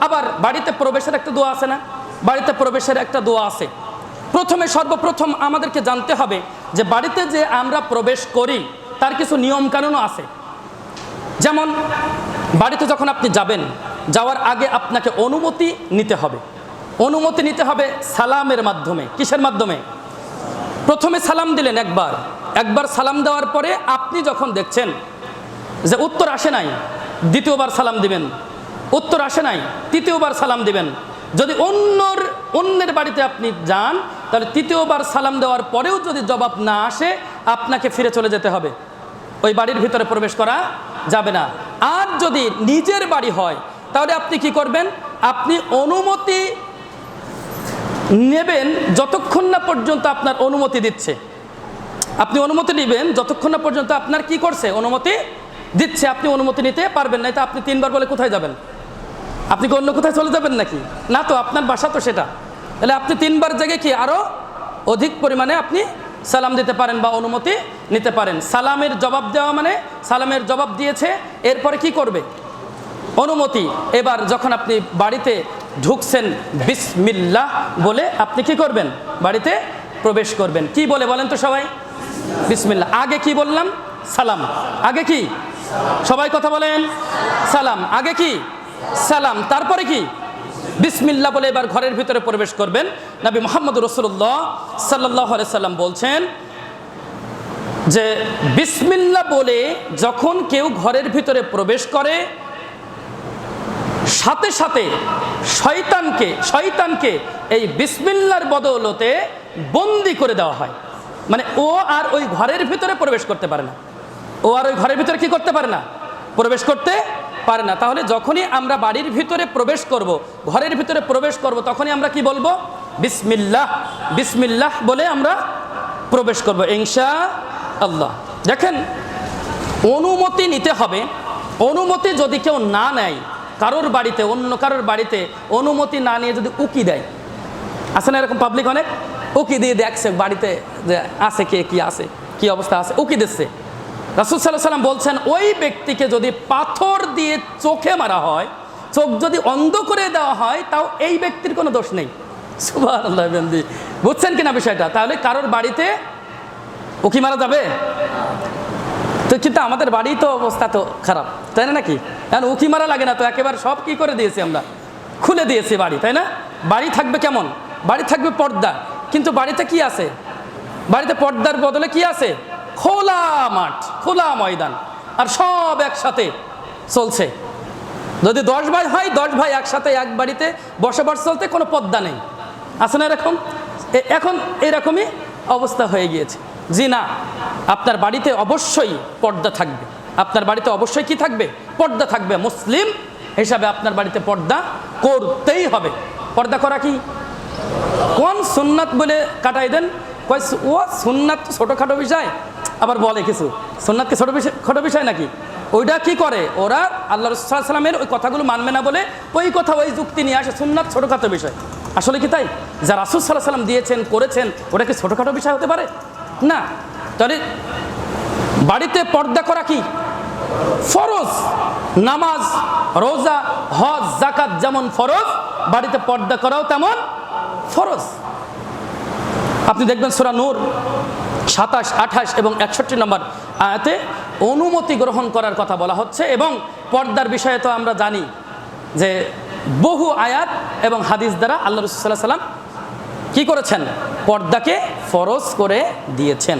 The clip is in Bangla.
আবার বাড়িতে প্রবেশের একটা দোয়া আছে না? বাড়িতে প্রবেশের একটা দোয়া আছে। প্রথমে, সর্বপ্রথম আমাদেরকে জানতে হবে যে বাড়িতে যে আমরা প্রবেশ করি, তার কিছু নিয়মকানুনও আছে। যেমন, বাড়িতে যখন আপনি যাবেন, যাওয়ার আগে আপনাকে অনুমতি নিতে হবে। অনুমতি নিতে হবে সালামের মাধ্যমে। কিসের মাধ্যমে? প্রথমে সালাম দিলেন একবার। একবার সালাম দেওয়ার পরে আপনি যখন দেখছেন যে উত্তর আসে নাই, দ্বিতীয়বার সালাম দিবেন। উত্তর আসে নাই, তৃতীয়বার সালাম দিবেন। যদি অন্যর, অন্যের বাড়িতে আপনি যান, তাহলে তৃতীয়বার সালাম দেওয়ার পরেও যদি জবাব না আসে, আপনাকে ফিরে চলে যেতে হবে। ওই বাড়ির ভিতরে প্রবেশ করা যাবে না। আর যদি নিজের বাড়ি হয়, তাহলে আপনি কি করবেন? আপনি অনুমতি নেবেন যতক্ষণ না পর্যন্ত আপনার অনুমতি দিচ্ছে। আপনি অনুমতি নেবেন যতক্ষণ না পর্যন্ত আপনার কি করছে? অনুমতি দিচ্ছে। আপনি অনুমতি নিতে পারবেন না। এটা আপনি তিনবার বলে কোথায় যাবেন? আপনি কি অন্য কোথায় চলে যাবেন নাকি? না তো, আপনার বাসা তো সেটা। তাহলে আপনি তিনবার জায়গায় কি আরও অধিক পরিমাণে আপনি সালাম দিতে পারেন বা অনুমতি নিতে পারেন? সালামের জবাব দেওয়া মানে সালামের জবাব দিয়েছে, এরপরে কি করবে? অনুমতি। এবার যখন আপনি বাড়িতে ঢুকছেন, বিসমিল্লাহ বলে আপনি কি করবেন? বাড়িতে প্রবেশ করবেন। কি বলে বলেন তো সবাই? বিসমিল্লা আগে কি বললাম? সালাম। আগে কি? সবাই কথা বলেন? সালাম। আগে কি? সালাম। তারপরে কি? বিসমিল্লা বলে এবার ঘরের ভিতরে প্রবেশ করবেন। নবী মোহাম্মদ রসুল্লাহ সাল্লাহ সাল্লাম বলছেন যে বিসমিল্লা বলে যখন কেউ ঘরের ভিতরে প্রবেশ করে, সাথে সাথে শয়তানকে শয়তানকে এই বিসমিল্লার বদৌলতে বন্দি করে দেওয়া হয়। মানে ও আর ওই ঘরের ভিতরে প্রবেশ করতে পারে না। ও আর ওই ঘরের ভিতরে কি করতে পারে না? প্রবেশ করতে পারে না। তাহলে যখনই আমরা বাড়ির ভিতরে প্রবেশ করব, ঘরের ভিতরে প্রবেশ করব, তখনই আমরা কি বলব? বিসমিল্লাহ। বিসমিল্লাহ বলে আমরা প্রবেশ করব, ইনশা আল্লাহ। দেখেন, অনুমতি নিতে হবে। অনুমতি যদি কেউ না নেয়, কারোর বাড়িতে, অন্য কারোর বাড়িতে অনুমতি না নিয়ে যদি উকি দেয়, আছে না এরকম পাবলিক অনেক? উকি দিয়ে দেখছে বাড়িতে যে আছে কে, কি আছে, কি অবস্থা আছে? উকি দিচ্ছে। রাসুল সাল্লাহ সাল্লাম বলছেন, ওই ব্যক্তিকে যদি পাথর দিয়ে চোখে মারা হয়, চোখ যদি অন্ধ করে দেওয়া হয়, তাও এই ব্যক্তির কোনো দোষ নেই। সুবাহ বুঝছেন কিনা বিষয়টা? তাহলে কারোর বাড়িতে উকি মারা যাবে? তো কিন্তু আমাদের বাড়ি তো অবস্থা তো খারাপ, তাই না নাকি? কারণ উকি মারা লাগে না তো একেবারে সব কি করে দিয়েছি আমরা? খুলে দিয়েছি বাড়ি, তাই না? বাড়ি থাকবে কেমন? বাড়ি থাকবে পর্দা। কিন্তু বাড়িতে কি আছে? বাড়িতে পর্দার বদলে কি আছে? খোলা মাঠ, খোলা ময়দান, আর সব একসাথে চলছে। যদি দশ ভাই হয়, দশ ভাই একসাথে এক বাড়িতে বসবাস চলতে কোনো পদ্মা নেই। আছে না এরকম? এখন এরকমই অবস্থা হয়ে গিয়েছে। জি না, আপনার বাড়িতে অবশ্যই পর্দা থাকবে। আপনার বাড়িতে অবশ্যই কি থাকবে? পর্দা থাকবে। মুসলিম হিসাবে আপনার বাড়িতে পর্দা করতেই হবে। পর্দা করা কি? কোন সুন্নাত বলে কাটাই দেন? কয় ও সুন্নাত ছোটোখাটো বিষয়। আবার বলে কিছু? সুন্নাত কি ছোটো বিষয় ছোটো বিষয় নাকি? ওইটা কি করে? ওরা আল্লাহ রসুলামের ওই কথাগুলো মানবে না বলে ওই কথা, ওই যুক্তি নিয়ে আসে। সুন্নাত ছোটোখাটো বিষয়। আসলে কি তাই? যা রাসুল সাল্লাহ সাল্লাম দিয়েছেন, করেছেন, ওটা কি ছোটোখাটো বিষয় হতে পারে? না। তাহলে বাড়িতে পর্দা করা কি? ফরজ। নামাজ, রোজা, হজ জাকাত যেমন ফরজ, বাড়িতে পর্দা করাও তেমন ফরজ। আপনি দেখবেন সুরা নূর সাতাশ, আঠাশ এবং একষট্টি নম্বর আয়াতে অনুমতি গ্রহণ করার কথা বলা হচ্ছে এবং পর্দার বিষয়ে তো আমরা জানি যে বহু আয়াত এবং হাদিস দ্বারা আল্লাহ রসুল্লাহ সাল্লাম কী করেছেন? পর্দাকে ফরজ করে দিয়েছেন।